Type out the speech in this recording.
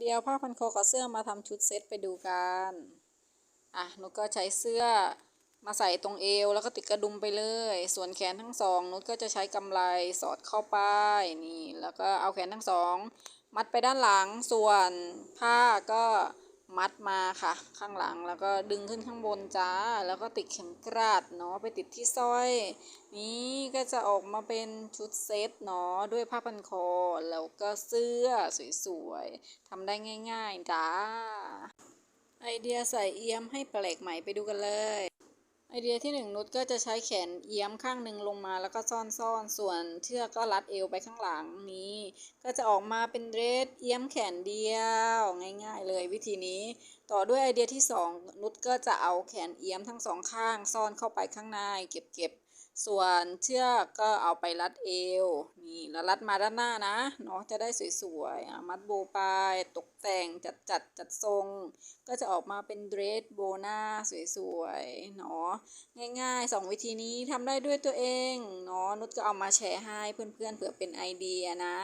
เดียวผ้าพันคอกับเสื้อมาทำชุดเซตไปดูกัน อะนุชก็ใช้เสื้อมาใส่ตรงเอวแล้วก็ติดกระดุมไปเลย ส่วนแขนทั้งสองนุชก็จะใช้กำไลสอดเข้าไปนี่ แล้วก็เอาแขนทั้งสองมัดไปด้านหลัง ส่วนผ้าก็ มัดมาค่ะ ข้างหลังแล้วก็ดึงขึ้นข้างบนจ้า แล้วก็ติดเข็มกลัดเนาะไปติดที่สร้อย นี้ก็จะออกมาเป็นชุดเซตเนาะด้วยผ้าพันคอ แล้วก็เสื้อสวยๆทำได้ง่าย ๆ จ้า ไอเดียใส่เอี้ยมให้แปลกใหม่ไปดูกันเลย ไอเดียที่หนึ่งนุชก็จะใช้แขนเอี้ยมข้างหนึ่งลงมาแล้วก็ซ่อนซ่อนๆส่วนเชือกก็รัดเอวไปข้างหลังนี้ ก็จะออกมาเป็นเดรสเอี้ยมแขนเดียว ง่าย ๆ เลยวิธีนี้ ต่อด้วยไอเดียที่สองนุชก็จะเอาแขนเอี้ยมทั้งสองข้างซ่อนเข้าไปข้างในเก็บๆ ส่วนเชือกก็เอาไปรัดเอว นี่แล้วรัดมาด้านหน้านะเนาะจะได้สวยๆ มัดโบว์ปลายตกแต่งจัดจัดจัดทรง ก็จะออกมาเป็นเดรสโบว์หน้าสวยๆ เนาะง่ายๆสองวิธีนี้ทำได้ด้วยตัวเอง เนาะนุชก็เอามาแชร์ให้เพื่อนๆเผื่อเป็นไอเดียนะ